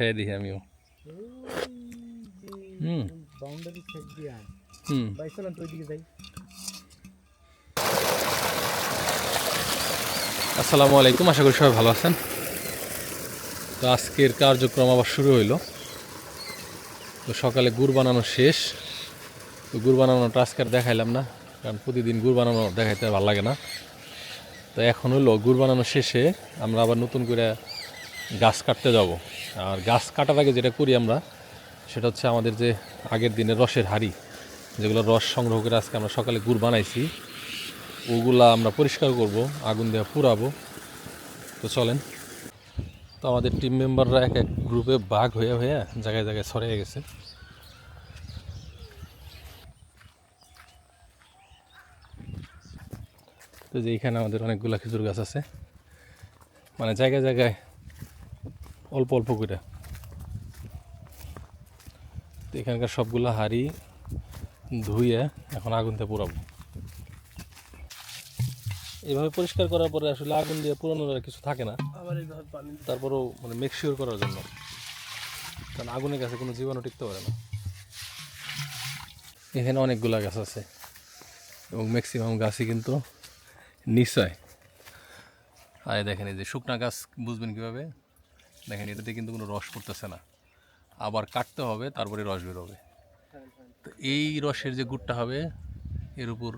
খেয়ে দিই আমিও। হুম। বাউন্ডারি সেট দিয়া। হুম। ভাই চলেন তো ওইদিকে যাই। আসসালামু আলাইকুম আশা করি সবাই ভালো আছেন। তো আজকের কার্যক্রম আবার শুরু হইল। তো সকালে গুড় বানানো শেষ। তো গুড় বানানোটা আজকে আর দেখাইলাম না কারণ প্রতিদিন গুড় বানানো দেখাইতে ভালো লাগে না। তো এখন হলো গুড় বানানো শেষে আমরা আবার নতুন করে গাছ কাটতে যাব। আর গাছ কাটার আগে যেটা করি আমরা, সেটা হচ্ছে আমাদের যে আগের দিনের রসের হাড়ি, যেগুলো রস সংগ্রহ করে আজকে আমরা সকালে গুড় বানাইছি, ওগুলা আমরা পরিষ্কার করব, আগুন দিয়ে পুরাবো তো চলেন। তো আমাদের টিম মেম্বাররা এক এক গ্রুপে বাঘ হয়ে হয়ে জায়গায় জায়গায় ছড়িয়ে গেছে। তো যে এখানে আমাদের অনেকগুলো খেজুর গাছ আছে। মানে জায়গায় জায়গায় অল্প অল্প করে। এখানকার সবগুলো হাড়ি ধুয়ে এখন আগুনতে পুরাবো। এভাবে পরিষ্কার করার পরে আসলে আগুন দিয়ে পুরানোর আর কিছু থাকে না। তারপরেও মানে মেকশিওর করার জন্য। কারণ আগুনের কাছে কোনো জীবাণু টিকতে পারে না। এখানে অনেকগুলা গাছ আছে এবং ম্যাক্সিমাম গাছই কিন্তু নিশ্চয় আর দেখেন এই যে শুকনা গাছ বুঝবেন কীভাবে? দেখেন, এটাতে কিন্তু কোনো রস পড়তেছে না। আবার কাটতে হবে, তারপরে রস বেরোবে তো এই রসের যে গুড়টা হবে, এর উপর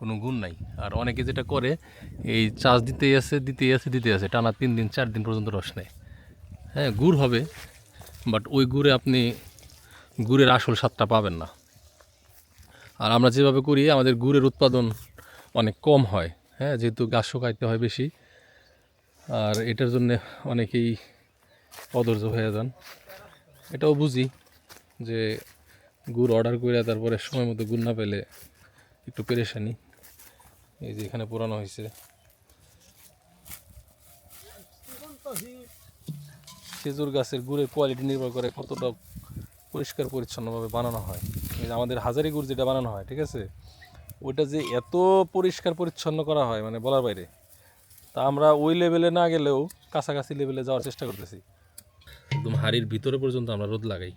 কোনো গুণ নাই। আর অনেকে যেটা করে, এই চাষ দিতেই আছে দিতেই আছে দিতেই আছে। টানা তিন দিন, চার দিন পর্যন্ত রস নেয়। হ্যাঁ গুড় হবে, বাট ওই গুড়ে আপনি গুড়ের আসল স্বাদটা পাবেন না। আর আমরা যেভাবে করি, আমাদের গুড়ের উৎপাদন অনেক কম হয়। হ্যাঁ যেহেতু গাছ শুকাইতে হয় বেশি। আর এটার জন্য অনেকেই অধৈর্য হয়ে যান। এটাও বুঝি যে গুড় অর্ডার করে তারপরে সময় মতো গুড় না পেলে একটু পেরেশানি। এই যে এখানে পুরানো হয়েছে খেজুর গাছের গুড়ের কোয়ালিটি নির্ভর করে কতটা পরিষ্কার পরিচ্ছন্নভাবে বানানো হয়। আমাদের হাজারি গুড় যেটা বানানো হয়, ঠিক আছে? ওইটা যে এত পরিষ্কার পরিচ্ছন্ন করা হয় মানে বলার বাইরে, তা আমরা ওই লেভেলে না গেলেও কাছাকাছি লেভেলে যাওয়ার চেষ্টা করতেছি। একদম হাড়ির ভিতরে পর্যন্ত আমরা রোদ লাগাই।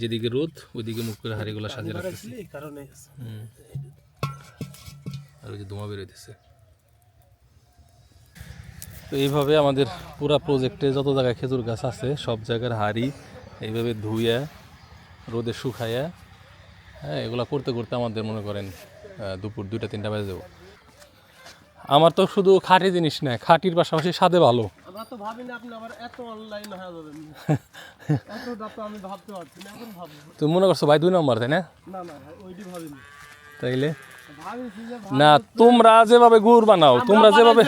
যেদিকে রোদ ওইদিকে মুখ করে হাড়িগুলো সাজিয়ে রাখতেছি। আর ওই যে ধোঁয়া বেরোইতেছে। তো এইভাবে আমাদের পুরা প্রজেক্টে যত জায়গায় খেজুর গাছ আছে সব জায়গার হাড়ি এইভাবে ধুইয়া রোদে শুকাইয়া হ্যাঁ এগুলা করতে করতে আমাদের মনে করেন দুপুর দুইটা তিনটা বাজে যাব। আমার তো শুধু খাঁটি জিনিস না খাঁটির পাশাপাশি স্বাদে ভালো। আমরা তো ভাবিনি আপনি আবার এত অনলাইন হয়ে যাবেন। এত তো আমি ভাবতে পারছি না এখন তুমি মনে করছ ভাই দুই নম্বর তাই না? না না ওইটি ভাবিনি। তাইলে? না তোমরা যেভাবে গুড় বানাও তোমরা যেভাবে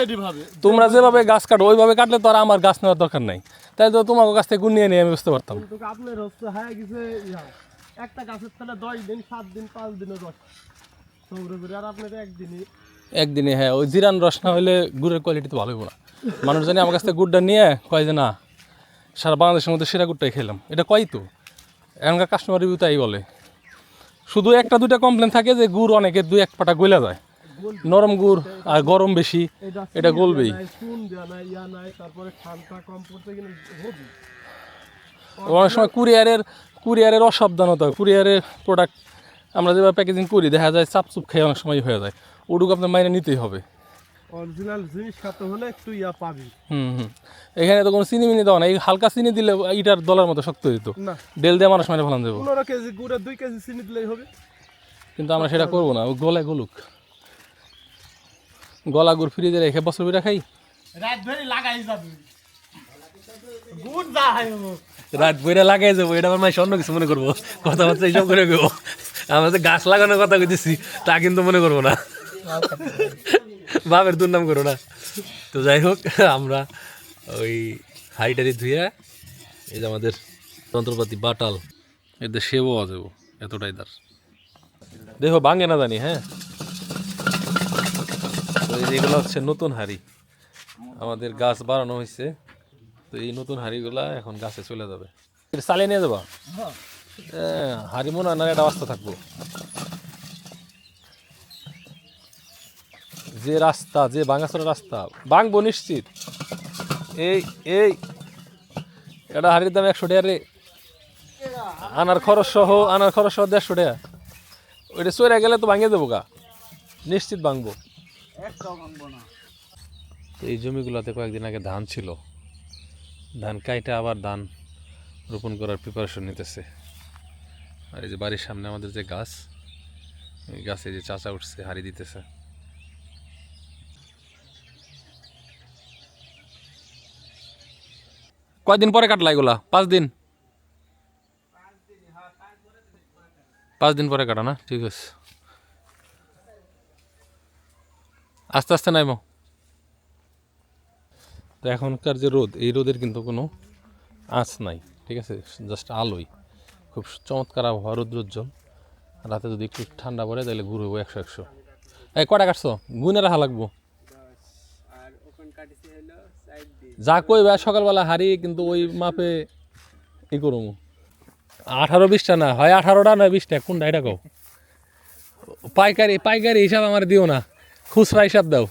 তোমরা যেভাবে গাছ কাটো ওইভাবে কাটলে তো আর আমার গাছ নেওয়ার দরকার নাই। তাই তো তোমার কাছ থেকে গুণ নিয়ে নিয়ে আমি বুঝতে পারতাম। আপনার হচ্ছে হ্যাঁ গেছে একটা গাছের তলে দশ দিন সাত দিন পাঁচ রস আর আপনার একদিনই। একদিনে হ্যাঁ ওই জিরান রস না হলে গুড়ের কোয়ালিটি তো ভালো হইব না। মানুষ জানি আমার কাছ থেকে গুড়টা নিয়ে কয় যে না সারা বাংলাদেশের মধ্যে সেরা গুড়টাই খেলাম। এটা কয় তো? এখনকার কাস্টমার রিভিউ তাই বলে। শুধু একটা দুইটা কমপ্লেন থাকে যে গুড় অনেকে দুই এক পাটা গইলা যায়। নরম গুড় আর গরম বেশি এটা গলবেই। গেলে অনেক সময় কুরিয়ারের কুরিয়ারের অসাবধানতা কুরিয়ারের প্রোডাক্ট আমরা যেভাবে প্যাকেজিং করি দেখা যায় চাপচুপ খেয়ে অনেক সময় হয়ে যায়। ওটুকু আপনার মাইনে নিতেই হবে। অরিজিনাল জিনিস খাতে হলে একটু ইয়া পাবি। হুম হুম। এখানে তো কোনো চিনি মিনি দেওয়া না এই হালকা চিনি দিলে ইটার দলার মতো শক্ত দিত না। ডেল দিয়ে মানুষ মাইনে ফেলান দেবো। পনেরো কেজি গুড়ে দুই কেজি চিনি দিলেই হবে। কিন্তু আমরা সেটা করব না। গলায় গলুক। গলা গুড় ফ্রিজে রেখে বছর বিটা খাই। রাত ধরে লাগাই যাবে। গুড় যা হয় রাত বইরা লাগাই যাব। এটা আমার মাই অন্য কিছু মনে করব। কথাবার্তা এইসব করে আমরা যে গাছ লাগানোর কথা কইতেছি তা কিন্তু মনে করব না। বাপের দুর্নাম করো না। তো যাই হোক আমরা ওই হাইটারি ধুইয়া এই যে আমাদের যন্ত্রপাতি বাটাল এতে সেবও যাব এতটাই তার দেখো ভাঙে না জানি হ্যাঁ? তো এই যে এগুলো হচ্ছে নতুন হাড়ি। আমাদের গাছ বাড়ানো হয়েছে তো এই নতুন হাড়িগুলা এখন গাছে চলে যাবে। চালিয়ে নিয়ে যাবা? হ্যাঁ। হাড়ি মনে হয় না একটা অবস্থা থাকব। যে রাস্তা, যে ভাঙাচোরা রাস্তা ভাঙবো নিশ্চিত। এই এই, এটা হাড়ির দাম একশো টাকা রে। আনার খরচ সহ, আনার খরচ সহ দেড়শো টাকা। ওইটা চলে গেলে তো ভাঙিয়ে দেবো গা। নিশ্চিত ভাঙবো তো এই জমিগুলোতে কয়েকদিন আগে ধান ছিল। ধান কাইটা আবার ধান রোপণ করার প্রিপারেশন নিতেছে। আর এই যে বাড়ির সামনে আমাদের যে গাছ গাছে যে চাচা উঠছে, হাড়ি দিতেছে। কয়দিন পরে কাটলা এগুলা? পাঁচ দিন? পাঁচ দিন পরে কাটা না? ঠিক আছে। আস্তে আস্তে নাইমো। তো এখনকার যে রোদ, এই রোদের কিন্তু কোনো আঁচ নাই, ঠিক আছে? জাস্ট আলোই। খুব চমৎকার আবহাওয়া, রৌদ্রোজ্জ্বল। রাতে যদি একটু ঠান্ডা পড়ে, তাহলে ঘুরে হব একশো একশো। এই কটা কাটছো? গুনে রাখা লাগবো। যা কইবে সকালবেলা হারি কিন্তু ওই মাপে ই করব আঠারো বিশটা না হয় আঠারোটা না বিশটা কোনটা এটা কও? পাইকারি পাইকারি হিসাব আমার দিও না খুচরা হিসাব দাও।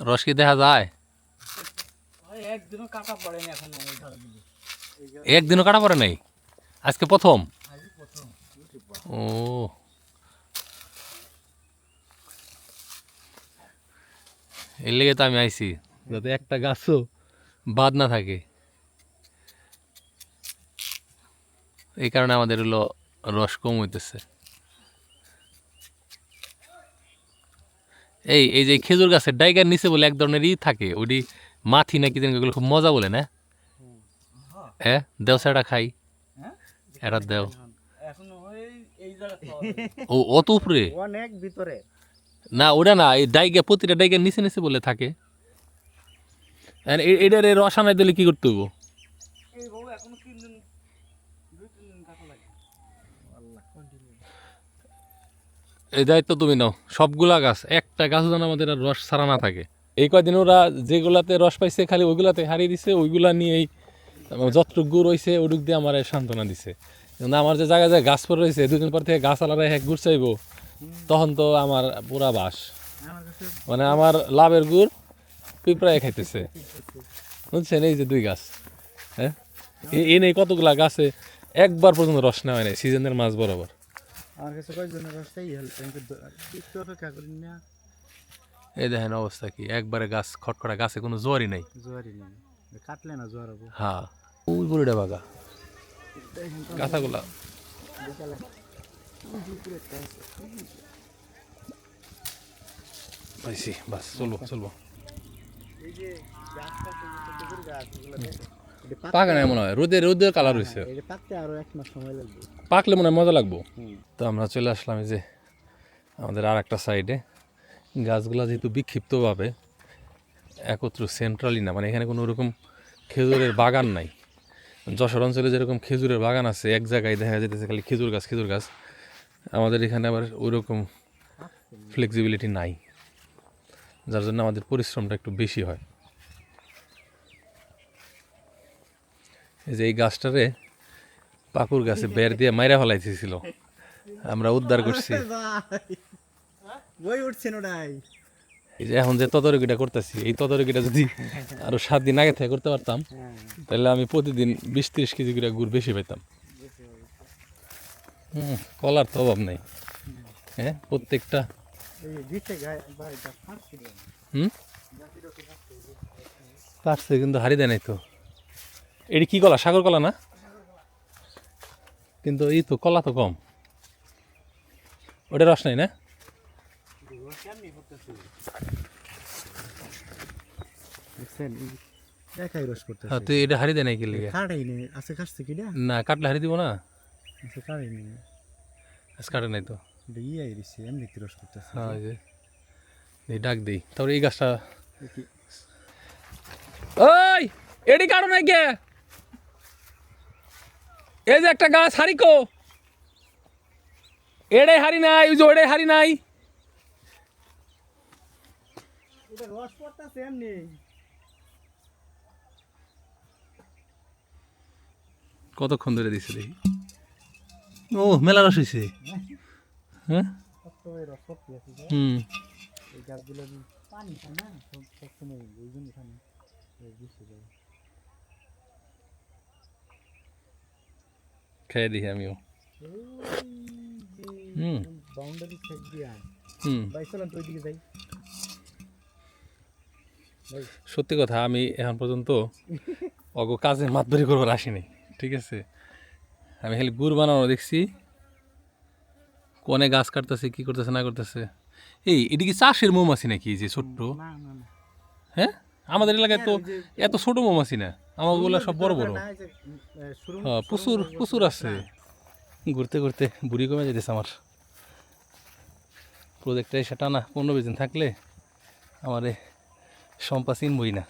রস কি দেখা যায়? একদিনও কাটা পড়েনি এখন এই ধানগুলো। একদিনও কাটা পড়ে নাই? আজকে প্রথম? ও। এর লেগে তো আমি আইছি যাতে একটা গাছও বাদ না থাকে। এই কারণে আমাদের হলো রস কম হইতেছে। এই এই যে খেজুর গাছের ডাইগার নিচে বলে এক ধরনের ই থাকে ওটি মাথি নাকি যেন খুব মজা বলে না? হ্যাঁ? দেও সেটা খাই। হ্যাঁ? এটা দেও এখন ওই এই জায়গা ও অত উপরে? অনেক ভিতরে। না ওটা না এই ডাইগা প্রতিটা ডাইগা নিচে নিচে বলে থাকে। এটার এর রস আনাই দিলে কি করতে হব এই বউ এখনও তিন দিন দুই তিন দিন কাটা লাগে। আল্লাহ কন্টিনিউ এই দায়িত্ব তুমি নাও। সবগুলা গাছ একটা গাছ যেন আমাদের আর রস ছাড়া না থাকে। এই কয়দিন ওরা যেগুলাতে রস পাইছে খালি ওইগুলাতে হারিয়ে দিছে ওইগুলা নিয়েই যতটুক গুড় হয়েছে ওটুক দিয়ে আমার সান্ত্বনা দিছে। কিন্তু আমার যে জায়গায় যে গাছ পরে রয়েছে দুদিন পর থেকে গাছ আলাদা এক গুড় চাইব তখন তো আমার পুরা বাস। মানে আমার লাভের গুড় পিঁপড়ায় খাইতেছে। বুঝছেন এই যে দুই গাছ হ্যাঁ? এ- এই নেই কতগুলা গাছে একবার পর্যন্ত রস নেওয়া নাই সিজনের মাছ বরাবর। আমার কাছে কয়েকজনের রাস্তাই হেল্প একটু অপেক্ষা করি না। এই দেখেন অবস্থা কি একবারে গাছ খটখটা গাছে কোনো জোয়ারই নাই। জোয়ারি নেই। কাটলে না জোয়ার হ্যাঁ। ওই বুড়িটা বাগা গাছাগুলা চলবো নাই মনে হয়। রোদে কালার পাকলে মনে হয় মজা লাগবো। তো আমরা চলে আসলাম যে আমাদের আর একটা সাইডে গাছগুলো যেহেতু বিক্ষিপ্তভাবে, একত্র সেন্ট্রালি না মানে এখানে কোনো রকম খেজুরের বাগান নাই। যশোর অঞ্চলে যেরকম খেজুরের বাগান আছে, এক জায়গায় দেখা যেতেছে খালি খেজুর গাছ খেজুর গাছ। আমাদের এখানে আবার ওই রকম ফ্লেক্সিবিলিটি নাই, যার জন্য আমাদের পরিশ্রমটা একটু বেশি হয়। এই যে এই গাছটারে পাকুর গাছে বের দিয়ে মাইরা ফেলাইতেছিল। আমরা উদ্ধার করছি। বই উঠছেন ওটাই। এই যে এখন যে তদারকিটা করতেছি, এই তদারকিটা যদি আরও সাত দিন আগে থেকে করতে পারতাম, তাহলে আমি প্রতিদিন বিশ ত্রিশ কেজি করে গুড় বেশি পেতাম হুম, কলার তো অভাব নাই। হ্যাঁ প্রত্যেকটা হুম? পারছে, কিন্তু হারি দেয় নাই তো। এটি কি কলা? সাগর কলা না? কিন্তু এই তো কলা তো কম। ওটা রস নাই না? দেখছেন? একাই রস করতেছে। হ্যাঁ তুই এটা হারি দেয় নাই কি লিগে? কাটাই নেই আছে কাটছে কিনা না? কাটলে হারি দিব না? আছে কাটাই নেই আজ কাটে নাই তো। এটা ইয়ে দিচ্ছে এমনি কি রস করতেছে। হ্যাঁ ওই যে। এই ডাক দিই। তারপরে এই গাছটা দেখি। ওই এডি কারও নাই কে? এই যে একটা গাছ হারিকো এড়াই হারি নাই ওই যে ওড়াই হারি নাই। এটা রস পড়তেছে এমনি। কতক্ষণ ধরে দিছে দেখি? ও মেলা রস হয়েছে হ্যাঁ? হুম। খায় দিই আমিও। হুম। বাউন্ডারি দিয়া। হুম। চলেন তো ওইদিকে যাই। সত্যি কথা আমি এখন পর্যন্ত অগ কাজে মাতবারি করবার আসিনি ঠিক আছে? আমি খালি গুড় বানানো দেখছি কোনে গাছ কাটতেছে কি করতেছে না করতেছে। এই এটা কি চাষের মৌমাছি নাকি যে ছোট্ট? হ্যাঁ? আমাদের এলাকায় তো এত ছোট মৌমাছি না আমারগুলো সব বড় বড়। হ্যাঁ প্রচুর প্রচুর আছে। ঘুরতে ঘুরতে বুড়ি কমে যেতেছে আমার। প্রজেক্টটা সেটা না পনেরো বিশ দিন থাকলে আমার সম্পা চিনবই না